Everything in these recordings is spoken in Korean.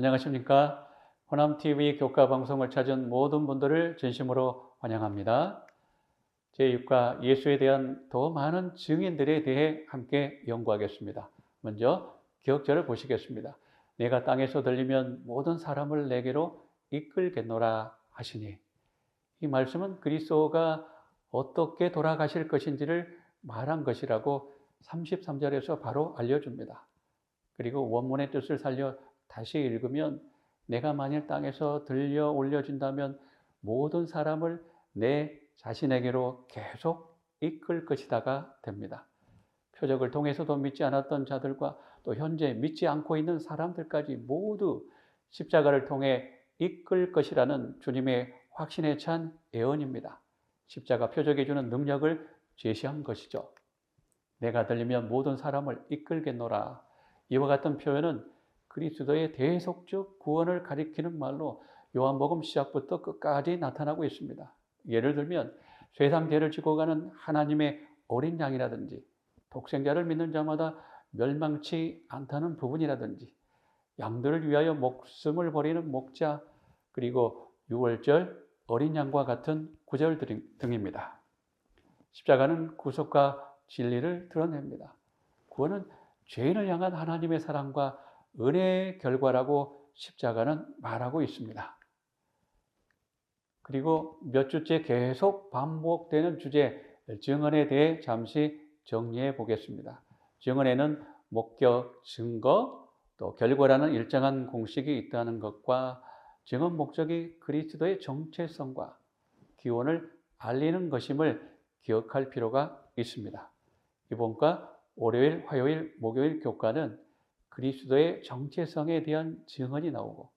안녕하십니까. 호남TV 교과 방송을 찾은 모든 분들을 진심으로 환영합니다. 제6과 예수에 대한 더 많은 증인들에 대해 함께 연구하겠습니다. 먼저 기억절을 보시겠습니다. 내가 땅에서 들리면 모든 사람을 내게로 이끌겠노라 하시니 이 말씀은 그리스도가 어떻게 돌아가실 것인지를 말한 것이라고 33절에서 바로 알려줍니다. 그리고 원문의 뜻을 살려 다시 읽으면 내가 만일 땅에서 들려 올려진다면 모든 사람을 내 자신에게로 계속 이끌 것이다가 됩니다. 표적을 통해서도 믿지 않았던 자들과 또 현재 믿지 않고 있는 사람들까지 모두 십자가를 통해 이끌 것이라는 주님의 확신에 찬 예언입니다. 십자가 표적해 주는 능력을 제시한 것이죠. 내가 들리면 모든 사람을 이끌겠노라. 이와 같은 표현은 그리스도의 대속적 구원을 가리키는 말로 요한복음 시작부터 끝까지 나타나고 있습니다. 예를 들면 세상 죄를 지고 가는 하나님의 어린 양이라든지 독생자를 믿는 자마다 멸망치 않다는 부분이라든지 양들을 위하여 목숨을 버리는 목자 그리고 유월절 어린 양과 같은 구절 등입니다. 십자가는 구속과 진리를 드러냅니다. 구원은 죄인을 향한 하나님의 사랑과 은혜의 결과라고 십자가는 말하고 있습니다. 그리고 몇 주째 계속 반복되는 주제 증언에 대해 잠시 정리해 보겠습니다. 증언에는 목격, 증거, 또 결과라는 일정한 공식이 있다는 것과 증언 목적이 그리스도의 정체성과 기원을 알리는 것임을 기억할 필요가 있습니다. 이번과 월요일, 화요일, 목요일 교과는 그리스도의 정체성에 대한 증언이 나오고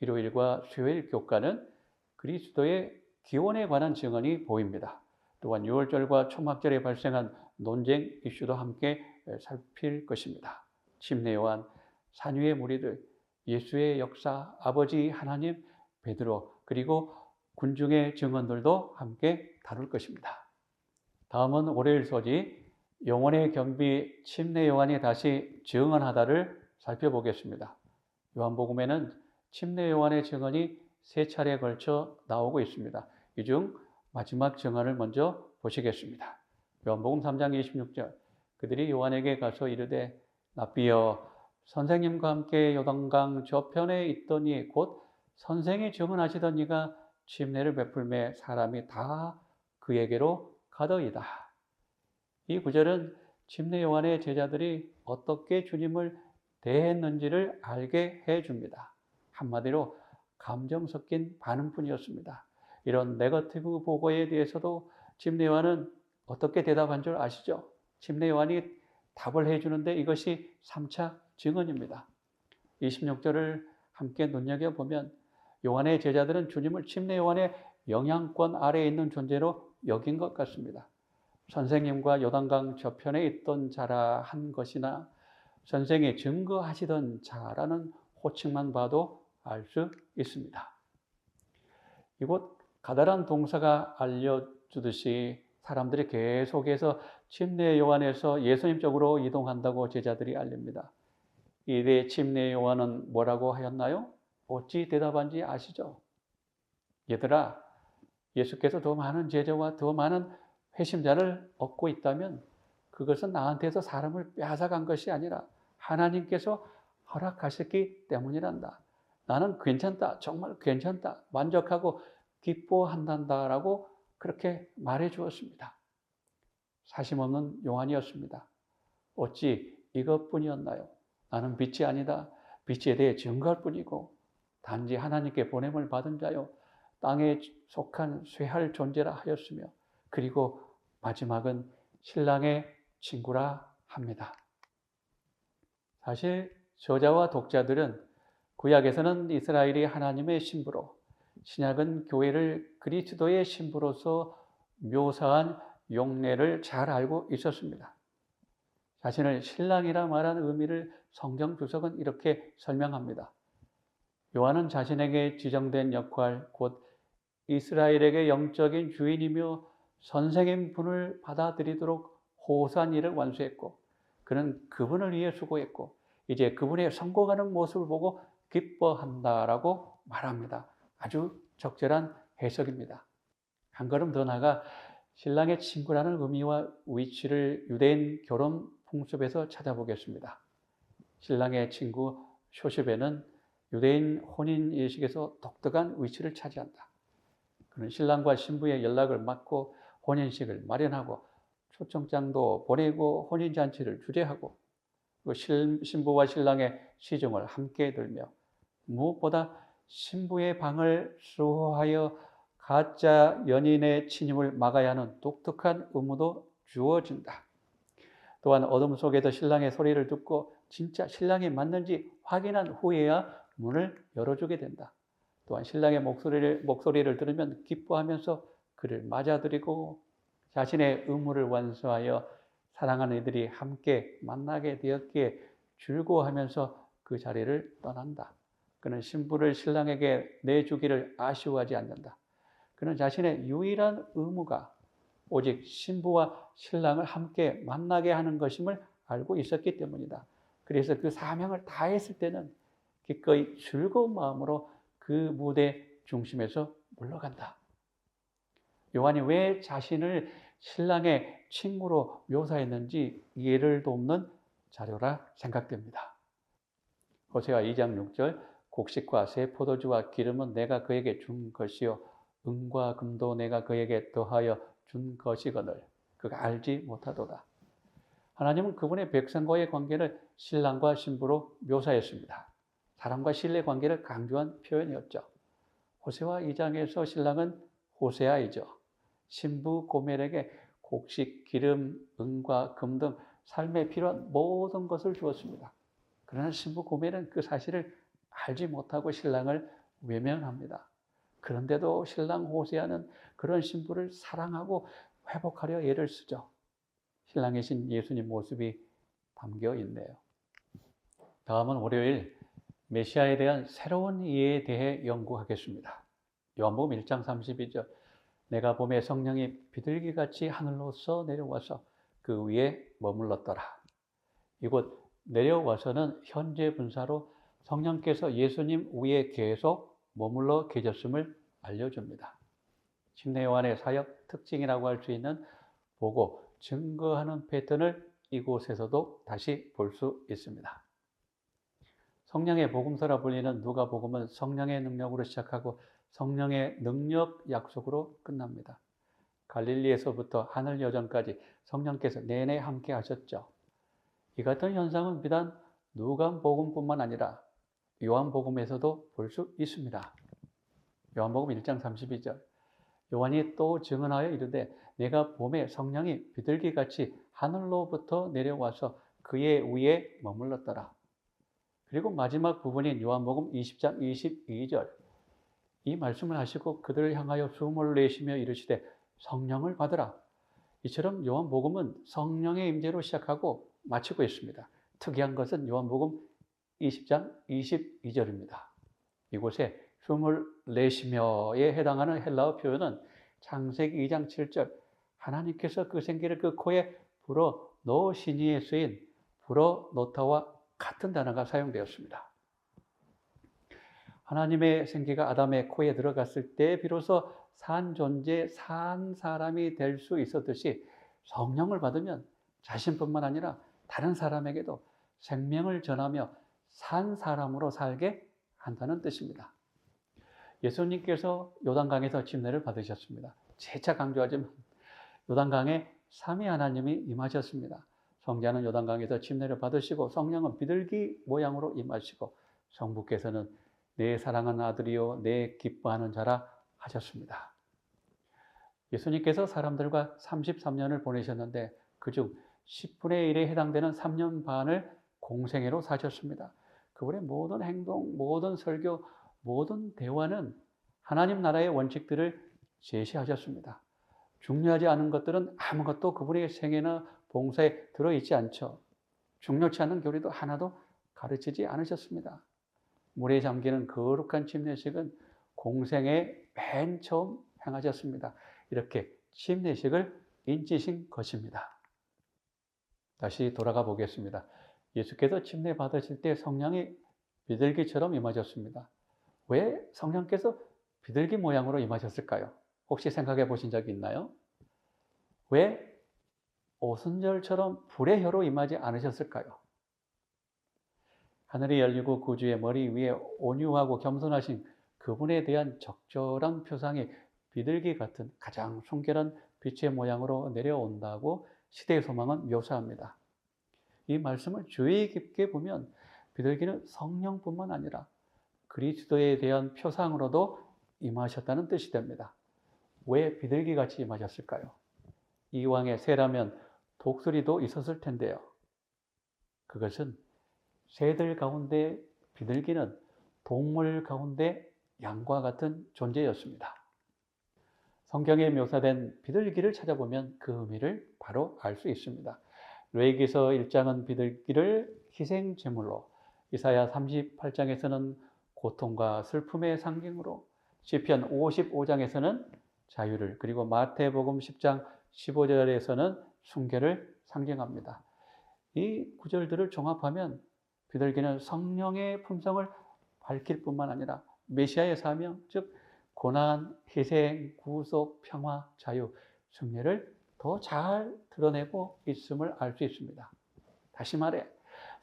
일요일과 수요일 교과는 그리스도의 기원에 관한 증언이 보입니다. 또한 6월절과 초막절에 발생한 논쟁 이슈도 함께 살필 것입니다. 침례 요한, 산위의 무리들, 예수의 역사, 아버지 하나님, 베드로, 그리고 군중의 증언들도 함께 다룰 것입니다. 다음은 월요일 소지 영혼의 겸비 침례 요한이 다시 증언하다를 살펴보겠습니다. 요한복음에는 침례 요한의 증언이 세 차례에 걸쳐 나오고 있습니다. 이 중 마지막 증언을 먼저 보시겠습니다. 요한복음 3장 26절 그들이 요한에게 가서 이르되 나비여 선생님과 함께 요단강 저편에 있더니 곧 선생이 증언하시던 이가 침례를 베풀매 사람이 다 그에게로 가더이다. 이 구절은 침례 요한의 제자들이 어떻게 주님을 대했는지를 알게 해 줍니다. 한마디로 감정 섞인 반응뿐이었습니다. 이런 네거티브 보고에 대해서도 침례 요한은 어떻게 대답한 줄 아시죠? 침례 요한이 답을 해 주는데 이것이 3차 증언입니다. 26절을 함께 눈여겨 보면 요한의 제자들은 주님을 침례 요한의 영향권 아래에 있는 존재로 여긴 것 같습니다. 선생님과 요단강 저편에 있던 자라 한 것이나 선생이 증거하시던 자라는 호칭만 봐도 알 수 있습니다. 이곳 가다란 동사가 알려주듯이 사람들이 계속해서 침례 요한에서 예수님 쪽으로 이동한다고 제자들이 알립니다. 이때 침례 요한은 뭐라고 하였나요? 어찌 대답한지 아시죠? 얘들아, 예수께서 더 많은 제자와 더 많은 회심자를 얻고 있다면 그것은 나한테서 사람을 빼앗아간 것이 아니라 하나님께서 허락하셨기 때문이란다. 나는 괜찮다. 정말 괜찮다. 만족하고 기뻐한단다라고 그렇게 말해 주었습니다. 사심 없는 요한이었습니다. 어찌 이것뿐이었나요? 나는 빛이 아니다. 빛에 대해 증거할 뿐이고 단지 하나님께 보냄을 받은 자요 땅에 속한 쇠할 존재라 하였으며 그리고 마지막은 신랑의 친구라 합니다. 사실 저자와 독자들은 구약에서는 이스라엘이 하나님의 신부로 신약은 교회를 그리스도의 신부로서 묘사한 용례를 잘 알고 있었습니다. 자신을 신랑이라 말하는 의미를 성경 주석은 이렇게 설명합니다. 요한은 자신에게 지정된 역할, 곧 이스라엘에게 영적인 주인이며 선생님 분을 받아들이도록 호소한 일을 완수했고 그는 그분을 위해 수고했고 이제 그분의 성공하는 모습을 보고 기뻐한다라고 말합니다. 아주 적절한 해석입니다. 한 걸음 더 나가 신랑의 친구라는 의미와 위치를 유대인 결혼 풍습에서 찾아보겠습니다. 신랑의 친구 쇼셉에는 유대인 혼인 예식에서 독특한 위치를 차지한다. 그는 신랑과 신부의 연락을 맡고 혼인식을 마련하고 초청장도 보내고 혼인잔치를 주재하고 신부와 신랑의 시중을 함께 들며 무엇보다 신부의 방을 수호하여 가짜 연인의 침입을 막아야 하는 독특한 의무도 주어진다. 또한 어둠 속에서 신랑의 소리를 듣고 진짜 신랑이 맞는지 확인한 후에야 문을 열어주게 된다. 또한 신랑의 목소리를, 목소리를 들으면 기뻐하면서 그를 맞아들이고 자신의 의무를 완수하여 사랑하는 이들이 함께 만나게 되었기에 즐거워하면서 그 자리를 떠난다. 그는 신부를 신랑에게 내주기를 아쉬워하지 않는다. 그는 자신의 유일한 의무가 오직 신부와 신랑을 함께 만나게 하는 것임을 알고 있었기 때문이다. 그래서 그 사명을 다했을 때는 기꺼이 즐거운 마음으로 그 무대 중심에서 물러간다. 요한이 왜 자신을 신랑의 친구로 묘사했는지 이해를 돕는 자료라 생각됩니다. 호세아 2장 6절 곡식과 새 포도주와 기름은 내가 그에게 준 것이요 은과 금도 내가 그에게 더하여 준 것이거늘 그가 알지 못하도다. 하나님은 그분의 백성과의 관계를 신랑과 신부로 묘사했습니다. 사람과 신뢰 관계를 강조한 표현이었죠. 호세와 2장에서 신랑은 호세아이죠. 신부 고멜에게 곡식, 기름, 은과 금 등 삶에 필요한 모든 것을 주었습니다. 그러나 신부 고멜은 그 사실을 알지 못하고 신랑을 외면합니다. 그런데도 신랑 호세아는 그런 신부를 사랑하고 회복하려 애를 쓰죠. 신랑이신 예수님 모습이 담겨 있네요. 다음은 월요일 메시아에 대한 새로운 이해에 대해 연구하겠습니다. 요한복음 1장 32절 내가 봄에 성령이 비둘기같이 하늘로서 내려와서 그 위에 머물렀더라. 이곳 내려와서는 현재 분사로 성령께서 예수님 위에 계속 머물러 계셨음을 알려줍니다. 침례 요한의 사역 특징이라고 할 수 있는 보고 증거하는 패턴을 이곳에서도 다시 볼 수 있습니다. 성령의 복음서라 불리는 누가복음은 성령의 능력으로 시작하고 성령의 능력 약속으로 끝납니다. 갈릴리에서부터 하늘 여정까지 성령께서 내내 함께 하셨죠. 이 같은 현상은 비단 누가복음뿐만 아니라 요한복음에서도 볼 수 있습니다. 요한복음 1장 32절 요한이 또 증언하여 이르되 내가 봄에 성령이 비둘기같이 하늘로부터 내려와서 그의 위에 머물렀더라. 그리고 마지막 부분인 요한복음 20장 22절 이 말씀을 하시고 그들을 향하여 숨을 내쉬며 이르시되 성령을 받으라. 이처럼 요한복음은 성령의 임재로 시작하고 마치고 있습니다. 특이한 것은 요한복음 20장 22절입니다. 이곳에 숨을 내쉬며에 해당하는 헬라어 표현은 창세기 2장 7절 하나님께서 그 생기를 그 코에 불어 넣으시니에 쓰인 불어 놓다와 같은 단어가 사용되었습니다. 하나님의 생기가 아담의 코에 들어갔을 때 비로소 산 존재, 산 사람이 될 수 있었듯이 성령을 받으면 자신뿐만 아니라 다른 사람에게도 생명을 전하며 산 사람으로 살게 한다는 뜻입니다. 예수님께서 요단강에서 침례를 받으셨습니다. 재차 강조하지만 요단강에 삼위 하나님이 임하셨습니다. 성자는 요단강에서 침례를 받으시고 성령은 비둘기 모양으로 임하시고 성부께서는 내 사랑하는 아들이요 내 기뻐하는 자라 하셨습니다. 예수님께서 사람들과 33년을 보내셨는데 그중 10분의 1에 해당되는 3년 반을 공생애로 사셨습니다. 그분의 모든 행동, 모든 설교, 모든 대화는 하나님 나라의 원칙들을 제시하셨습니다. 중요하지 않은 것들은 아무것도 그분의 생애나 봉사에 들어있지 않죠. 중요치 않은 교리도 하나도 가르치지 않으셨습니다. 물에 잠기는 거룩한 침례식은 공생의 맨 처음 행하셨습니다. 이렇게 침례식을 인지신 것입니다. 다시 돌아가 보겠습니다. 예수께서 침례 받으실 때 성령이 비둘기처럼 임하셨습니다. 왜 성령께서 비둘기 모양으로 임하셨을까요? 혹시 생각해 보신 적이 있나요? 왜 오순절처럼 불의 혀로 임하지 않으셨을까요? 하늘이 열리고 구주의 머리 위에 온유하고 겸손하신 그분에 대한 적절한 표상이 비둘기 같은 가장 순결한 빛의 모양으로 내려온다고 시대의 소망은 묘사합니다. 이 말씀을 주의 깊게 보면 비둘기는 성령뿐만 아니라 그리스도에 대한 표상으로도 임하셨다는 뜻이 됩니다. 왜 비둘기 같이 임하셨을까요? 이왕의 새라면 독수리도 있었을 텐데요. 그것은 새들 가운데 비둘기는 동물 가운데 양과 같은 존재였습니다. 성경에 묘사된 비둘기를 찾아보면 그 의미를 바로 알 수 있습니다. 레이기서 1장은 비둘기를 희생 제물로, 이사야 38장에서는 고통과 슬픔의 상징으로, 시편 55장에서는 자유를, 그리고 마태복음 10장 15절에서는 순결을 상징합니다. 이 구절들을 종합하면 비둘기는 성령의 품성을 밝힐 뿐만 아니라 메시아의 사명, 즉 고난, 희생, 구속, 평화, 자유, 승리를 더 잘 드러내고 있음을 알 수 있습니다. 다시 말해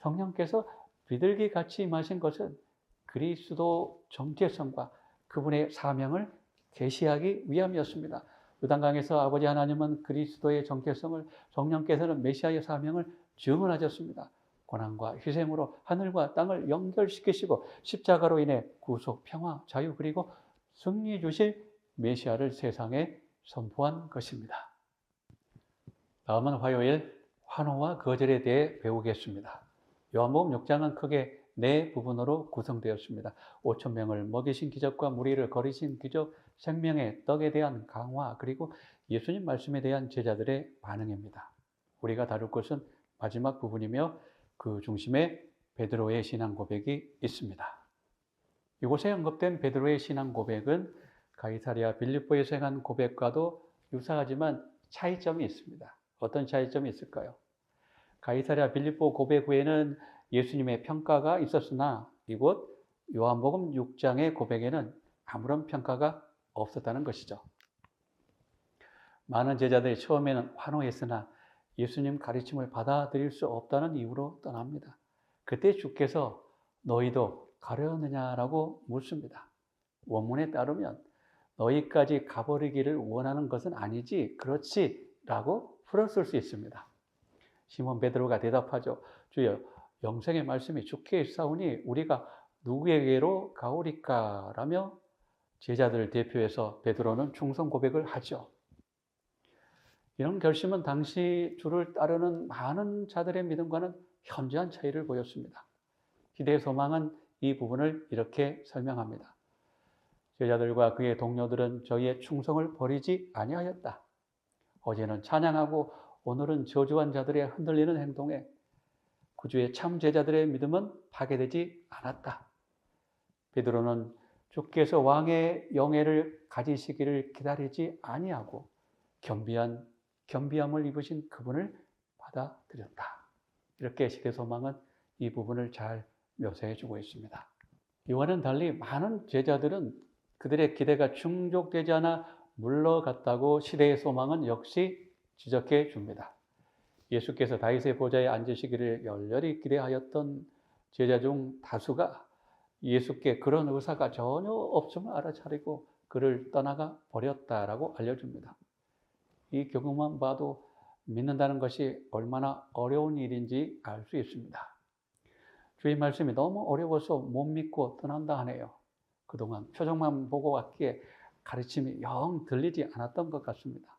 성령께서 비둘기 같이 임하신 것은 그리스도 정체성과 그분의 사명을 계시하기 위함이었습니다. 요단강에서 아버지 하나님은 그리스도의 정체성을 성령께서는 메시아의 사명을 증언하셨습니다. 고난과 희생으로 하늘과 땅을 연결시키시고 십자가로 인해 구속, 평화, 자유 그리고 승리 주실 메시아를 세상에 선포한 것입니다. 다음은 화요일 환호와 거절에 대해 배우겠습니다. 요한복음 6장은 크게 네 부분으로 구성되었습니다. 5천 명을 먹이신 기적과 무리를 거리신 기적, 생명의 떡에 대한 강화, 그리고 예수님 말씀에 대한 제자들의 반응입니다. 우리가 다룰 것은 마지막 부분이며 그 중심에 베드로의 신앙 고백이 있습니다. 이곳에 언급된 베드로의 신앙 고백은 가이사리아 빌립보에서 행한 고백과도 유사하지만 차이점이 있습니다. 어떤 차이점이 있을까요? 가이사리아 빌립보 고백 후에는 예수님의 평가가 있었으나 이곳 요한복음 6장의 고백에는 아무런 평가가 없었다는 것이죠. 많은 제자들이 처음에는 환호했으나 예수님 가르침을 받아들일 수 없다는 이유로 떠납니다. 그때 주께서 너희도 가려느냐라고 묻습니다. 원문에 따르면 너희까지 가버리기를 원하는 것은 아니지 그렇지 라고 풀었을 수 있습니다. 시몬 베드로가 대답하죠. 주여 영생의 말씀이 주께 있사오니 우리가 누구에게로 가오리까 라며 제자들을 대표해서 베드로는 충성 고백을 하죠. 이런 결심은 당시 주를 따르는 많은 자들의 믿음과는 현저한 차이를 보였습니다. 기대의 소망은 이 부분을 이렇게 설명합니다. 제자들과 그의 동료들은 저희의 충성을 버리지 아니하였다. 어제는 찬양하고 오늘은 저주한 자들의 흔들리는 행동에 구주의 참 제자들의 믿음은 파괴되지 않았다. 베드로는 주께서 왕의 영예를 가지시기를 기다리지 아니하고 겸비한 겸비함을 입으신 그분을 받아들였다. 이렇게 시대 소망은 이 부분을 잘 묘사해 주고 있습니다. 이와는 달리 많은 제자들은 그들의 기대가 충족되지 않아 물러갔다고 시대의 소망은 역시 지적해 줍니다. 예수께서 다윗의 보좌에 앉으시기를 열렬히 기대하였던 제자 중 다수가 예수께 그런 의사가 전혀 없음을 알아차리고 그를 떠나가 버렸다라고 알려줍니다. 이 경우만 봐도 믿는다는 것이 얼마나 어려운 일인지 알 수 있습니다. 주의 말씀이 너무 어려워서 못 믿고 떠난다 하네요. 그동안 표정만 보고 왔기에 가르침이 영 들리지 않았던 것 같습니다.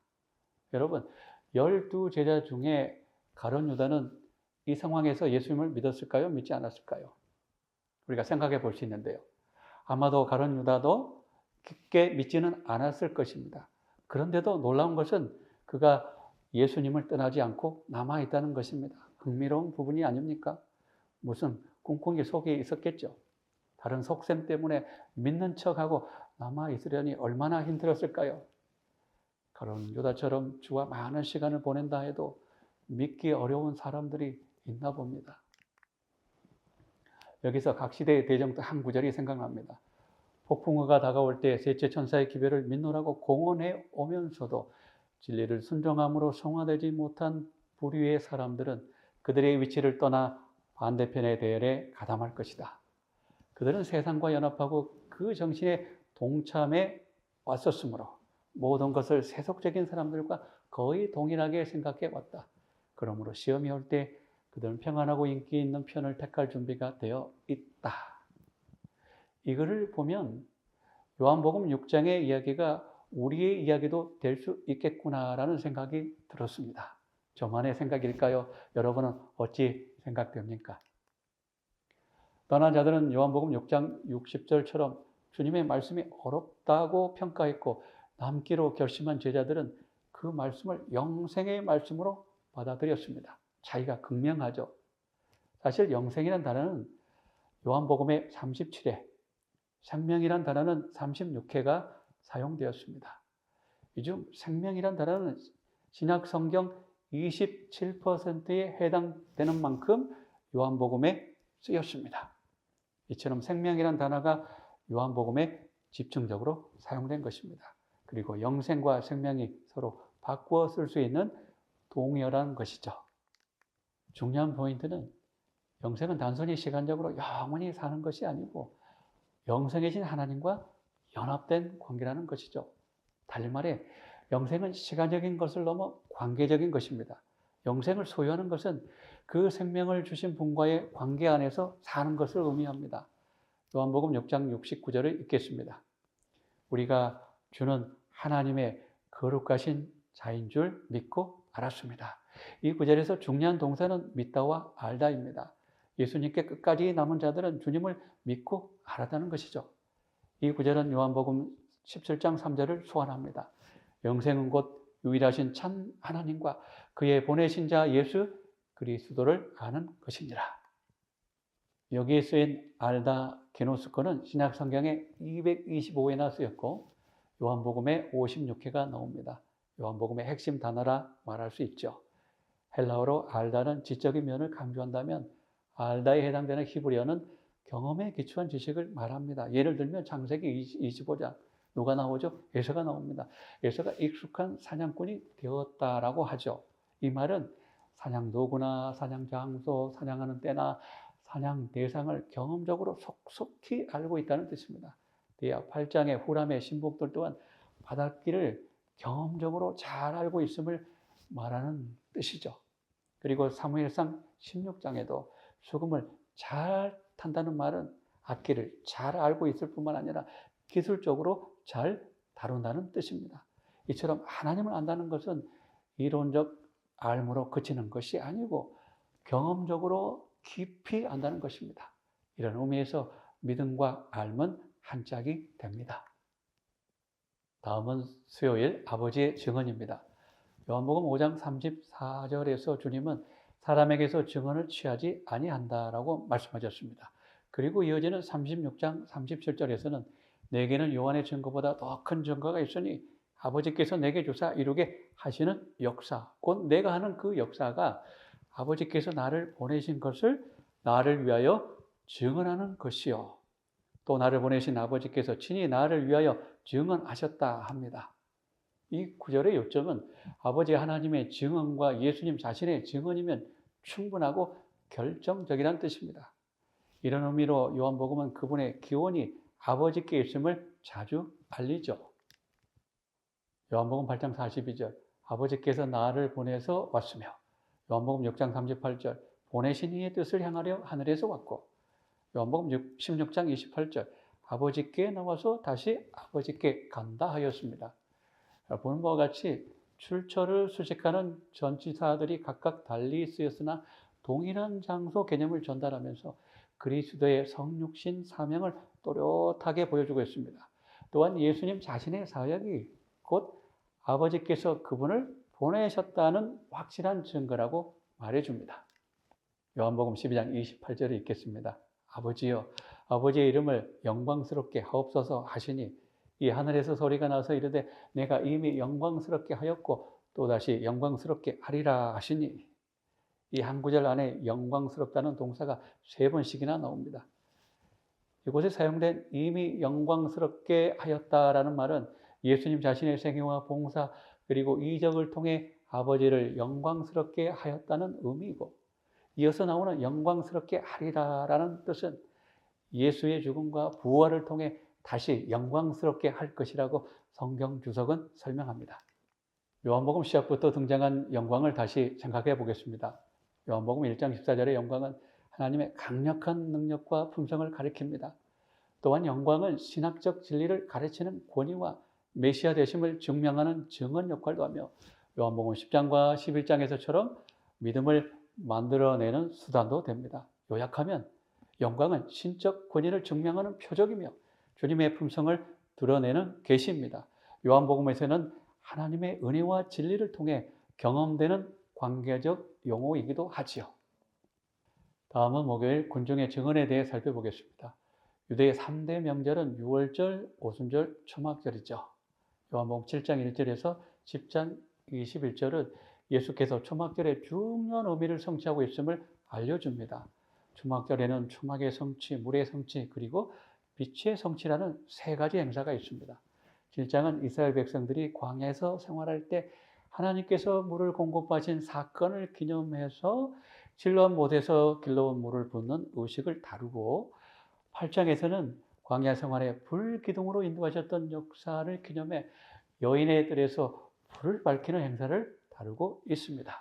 여러분, 열두 제자 중에 가론 유다는 이 상황에서 예수님을 믿었을까요? 믿지 않았을까요? 우리가 생각해 볼 수 있는데요. 아마도 가론 유다도 깊게 믿지는 않았을 것입니다. 그런데도 놀라운 것은 그가 예수님을 떠나지 않고 남아있다는 것입니다. 흥미로운 부분이 아닙니까? 무슨 꿍꿍이 속에 있었겠죠. 다른 속셈 때문에 믿는 척하고 남아있으려니 얼마나 힘들었을까요? 가론 유다처럼 주와 많은 시간을 보낸다 해도 믿기 어려운 사람들이 있나 봅니다. 여기서 각 시대의 대정도 한 구절이 생각납니다. 폭풍우가 다가올 때 셋째 천사의 기별을 믿노라고 공언해 오면서도 진리를 순종함으로 성화되지 못한 부류의 사람들은 그들의 위치를 떠나 반대편의 대열에 가담할 것이다. 그들은 세상과 연합하고 그 정신에 동참해 왔었으므로 모든 것을 세속적인 사람들과 거의 동일하게 생각해 왔다. 그러므로 시험이 올 때 그들은 평안하고 인기 있는 편을 택할 준비가 되어 있다. 이거를 보면 요한복음 6장의 이야기가 우리의 이야기도 될 수 있겠구나라는 생각이 들었습니다. 저만의 생각일까요? 여러분은 어찌 생각됩니까? 떠난 자들은 요한복음 6장 60절처럼 주님의 말씀이 어렵다고 평가했고 남기로 결심한 제자들은 그 말씀을 영생의 말씀으로 받아들였습니다. 자기가 극명하죠. 사실 영생이라는 단어는 요한복음의 37회, 생명이란 단어는 36회가 사용되었습니다. 이중 생명이란 단어는 신약 성경 27%에 해당되는 만큼 요한복음에 쓰였습니다. 이처럼 생명이란 단어가 요한복음에 집중적으로 사용된 것입니다. 그리고 영생과 생명이 서로 바꾸어 쓸 수 있는 동일한 것이죠. 중요한 포인트는 영생은 단순히 시간적으로 영원히 사는 것이 아니고 영생이신 하나님과 연합된 관계라는 것이죠. 달리 말해 영생은 시간적인 것을 넘어 관계적인 것입니다. 영생을 소유하는 것은 그 생명을 주신 분과의 관계 안에서 사는 것을 의미합니다. 요한복음 6장 69절을 읽겠습니다. 우리가 주는 하나님의 거룩하신 자인 줄 믿고 알았습니다. 이 구절에서 중요한 동사는 믿다와 알다입니다. 예수님께 끝까지 남은 자들은 주님을 믿고 알았다는 것이죠. 이 구절은 요한복음 17장 3절을 소환합니다. 영생은 곧 유일하신 참 하나님과 그의 보내신 자 예수 그리스도를 아는 것이니라. 여기에 쓰인 알다 게노스코는 신약 성경에 225회나 쓰였고 요한복음에 56회가 나옵니다. 요한복음의 핵심 단어라 말할 수 있죠. 헬라어로 알다는 지적인 면을 강조한다면 알다에 해당되는 히브리어는 경험에 기초한 지식을 말합니다. 예를 들면 창세기 25장 누가 나오죠? 에서가 나옵니다. 에서가 익숙한 사냥꾼이 되었다라고 하죠. 이 말은 사냥 도구나 사냥 장소, 사냥하는 때나 사냥 대상을 경험적으로 속속히 알고 있다는 뜻입니다. 디아 8장의 후람의 신복들 또한 바닷길을 경험적으로 잘 알고 있음을 말하는 뜻이죠. 그리고 사무엘상 16장에도 수금을 잘 탄다는 말은 악기를 잘 알고 있을 뿐만 아니라 기술적으로 잘 다룬다는 뜻입니다. 이처럼 하나님을 안다는 것은 이론적 알무로 그치는 것이 아니고 경험적으로 깊이 안다는 것입니다. 이런 의미에서 믿음과 알은 한 짝이 됩니다. 다음은 수요일 아버지의 증언입니다. 요한복음 5장 34절에서 주님은 사람에게서 증언을 취하지 아니한다라고 말씀하셨습니다. 그리고 이어지는 36장 37절에서는 내게는 요한의 증거보다 더 큰 증거가 있으니 아버지께서 내게 주사 이루게 하시는 역사, 곧 내가 하는 그 역사가 아버지께서 나를 보내신 것을 나를 위하여 증언하는 것이요. 또 나를 보내신 아버지께서 친히 나를 위하여 증언하셨다 합니다. 이 구절의 요점은 아버지 하나님의 증언과 예수님 자신의 증언이면 충분하고 결정적이라는 뜻입니다. 이런 의미로 요한복음은 그분의 기원이 아버지께 있음을 자주 알리죠. 요한복음 8장 42절 아버지께서 나를 보내서 왔으며 요한복음 6장 38절 보내신 이의 뜻을 향하려 하늘에서 왔고 요한복음 16장 28절 아버지께 나와서 다시 아버지께 간다 하였습니다. 보는 바와 같이 출처를 수식하는 전치사들이 각각 달리 쓰였으나 동일한 장소 개념을 전달하면서 그리스도의 성육신 사명을 또렷하게 보여주고 있습니다. 또한 예수님 자신의 사역이 곧 아버지께서 그분을 보내셨다는 확실한 증거라고 말해줍니다. 요한복음 12장 28절에 읽겠습니다. 아버지여, 아버지의 이름을 영광스럽게 하옵소서 하시니 이 하늘에서 소리가 나서 이르되 내가 이미 영광스럽게 하였고 또다시 영광스럽게 하리라 하시니 이 한 구절 안에 영광스럽다는 동사가 세 번씩이나 나옵니다. 이곳에 사용된 이미 영광스럽게 하였다라는 말은 예수님 자신의 생애와 봉사 그리고 이적을 통해 아버지를 영광스럽게 하였다는 의미이고 이어서 나오는 영광스럽게 하리라라는 뜻은 예수의 죽음과 부활을 통해 다시 영광스럽게 할 것이라고 성경 주석은 설명합니다. 요한복음 시작부터 등장한 영광을 다시 생각해 보겠습니다. 요한복음 1장 14절의 영광은 하나님의 강력한 능력과 품성을 가리킵니다. 또한 영광은 신학적 진리를 가르치는 권위와 메시아 되심을 증명하는 증언 역할도 하며 요한복음 10장과 11장에서처럼 믿음을 만들어내는 수단도 됩니다. 요약하면 영광은 신적 권위를 증명하는 표적이며 주님의 품성을 드러내는 계시입니다. 요한복음에서는 하나님의 은혜와 진리를 통해 경험되는 관계적 용어이기도 하지요. 다음은 목요일 군중의 증언에 대해 살펴보겠습니다. 유대의 3대 명절은 6월절, 오순절, 초막절이죠. 요한복음 7장 1절에서 10장 21절은 예수께서 초막절의 중요한 의미를 성취하고 있음을 알려줍니다. 초막절에는 초막의 성취, 물의 성취, 그리고 빛의 성취라는 세 가지 행사가 있습니다. 7장은 이스라엘 백성들이 광야에서 생활할 때 하나님께서 물을 공급하신 사건을 기념해서 실로암 못에서 길러온 물을 붓는 의식을 다루고 8장에서는 광야 생활에 불기둥으로 인도하셨던 역사를 기념해 여인의 뜰에서 불을 밝히는 행사를 다루고 있습니다.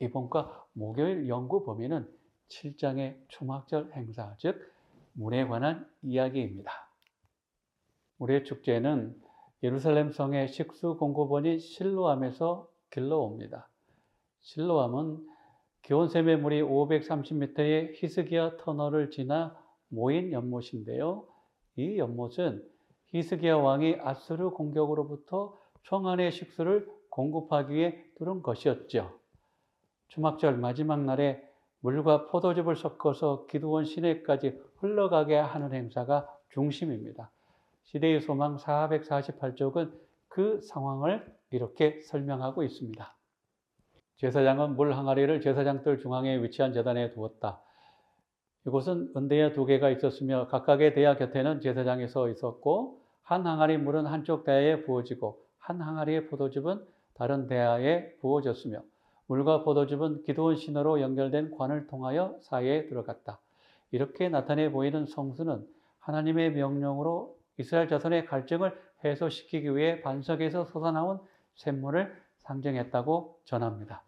이번과 목요일 연구 범위는 7장의 초막절 행사, 즉 물에 관한 이야기입니다. 우리의 축제는 예루살렘 성의 식수 공급원이 실로암에서 길러옵니다. 실로암은 기온샘의 물이 530m의 히스기야 터널을 지나 모인 연못인데요. 이 연못은 히스기야 왕이 아수르 공격으로부터 청안의 식수를 공급하기 위해 뚫은 것이었죠. 주막절 마지막 날에 물과 포도즙을 섞어서 기도원 시내까지 흘러가게 하는 행사가 중심입니다. 시대의 소망 448쪽은 그 상황을 이렇게 설명하고 있습니다. 제사장은 물 항아리를 제사장들 중앙에 위치한 재단에 두었다. 이곳은 은대야 두 개가 있었으며 각각의 대야 곁에는 제사장이 서 있었고 한 항아리 물은 한쪽 대야에 부어지고 한 항아리의 포도즙은 다른 대야에 부어졌으며 물과 포도즙은 기도원 신호로 연결된 관을 통하여 사이에 들어갔다. 이렇게 나타내 보이는 성수는 하나님의 명령으로 이스라엘 자손의 갈증을 해소시키기 위해 반석에서 솟아나온 샘물을 상징했다고 전합니다.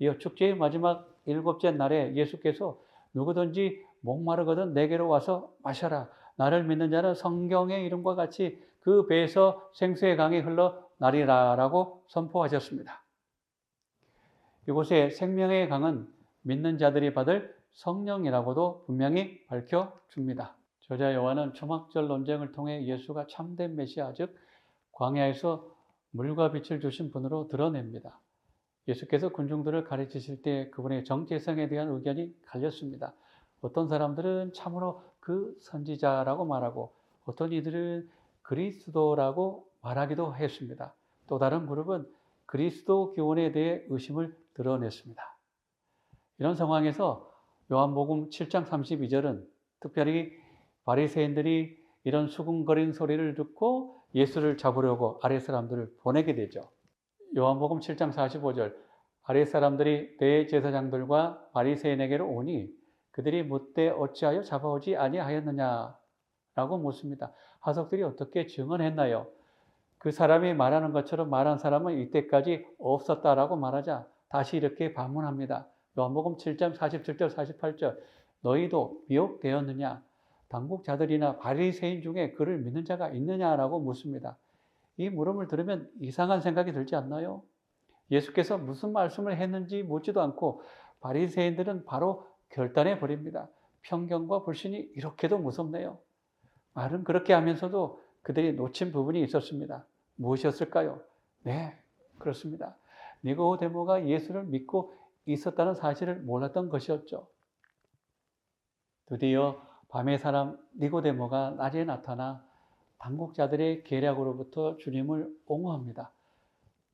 이어 축제의 마지막 일곱째 날에 예수께서 누구든지 목마르거든 내게로 와서 마셔라. 나를 믿는 자는 성경의 이름과 같이 그 배에서 생수의 강이 흘러 나리라라고 선포하셨습니다. 이곳에 생명의 강은 믿는 자들이 받을 성령이라고도 분명히 밝혀줍니다. 저자 요한은 초막절 논쟁을 통해 예수가 참된 메시아 즉 광야에서 물과 빛을 주신 분으로 드러냅니다. 예수께서 군중들을 가르치실 때 그분의 정체성에 대한 의견이 갈렸습니다. 어떤 사람들은 참으로 그 선지자라고 말하고 어떤 이들은 그리스도라고 말하기도 했습니다. 또 다른 그룹은 그리스도 교훈에 대해 의심을 드러냈습니다. 이런 상황에서 요한복음 7장 32절은 특별히 바리새인들이 이런 수군거린 소리를 듣고 예수를 잡으려고 아래 사람들을 보내게 되죠. 요한복음 7장 45절 아래 사람들이 대제사장들과 바리새인에게로 오니 그들이 묻되 어찌하여 잡아오지 아니하였느냐라고 묻습니다. 하석들이 어떻게 증언했나요? 그 사람이 말하는 것처럼 말한 사람은 이때까지 없었다라고 말하자 다시 이렇게 반문합니다. 요한복음 7장 47절 48절 너희도 미혹되었느냐? 당국자들이나 바리새인 중에 그를 믿는 자가 있느냐라고 묻습니다. 이 물음을 들으면 이상한 생각이 들지 않나요? 예수께서 무슨 말씀을 했는지 묻지도 않고 바리새인들은 바로 결단해 버립니다. 편견과 불신이 이렇게도 무섭네요. 말은 그렇게 하면서도 그들이 놓친 부분이 있었습니다. 무엇이었을까요? 네, 그렇습니다. 니고데모가 예수를 믿고 있었다는 사실을 몰랐던 것이었죠. 드디어 밤의 사람 니고데모가 낮에 나타나 당국자들의 계략으로부터 주님을 옹호합니다.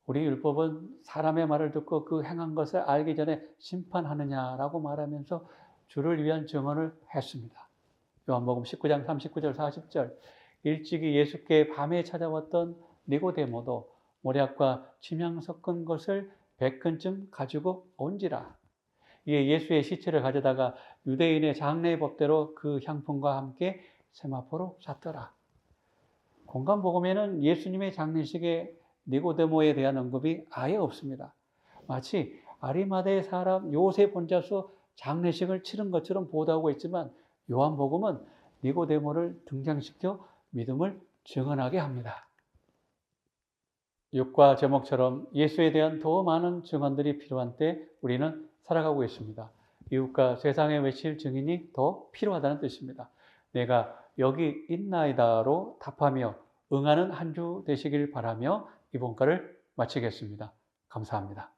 우리 율법은 사람의 말을 듣고 그 행한 것을 알기 전에 심판하느냐라고 말하면서 주를 위한 증언을 했습니다. 요한복음 19장 39절 40절 일찍이 예수께 밤에 찾아왔던 니고데모도 모략과 침향 섞은 것을 백근쯤 가지고 온지라. 이에 예수의 시체를 가져다가 유대인의 장례 법대로 그 향품과 함께 세마포로 쌌더라. 공간복음에는 예수님의 장례식에 니고데모에 대한 언급이 아예 없습니다. 마치 아리마대 사람 요셉 혼자서 장례식을 치른 것처럼 보도하고 있지만 요한복음은 니고데모를 등장시켜 믿음을 증언하게 합니다. 6과 제목처럼 예수에 대한 더 많은 증언들이 필요한 때 우리는 살아가고 있습니다. 이웃과 세상에 외칠 증인이 더 필요하다는 뜻입니다. 내가 여기 있나이다로 답하며 응하는 한 주 되시길 바라며 이번가를 마치겠습니다. 감사합니다.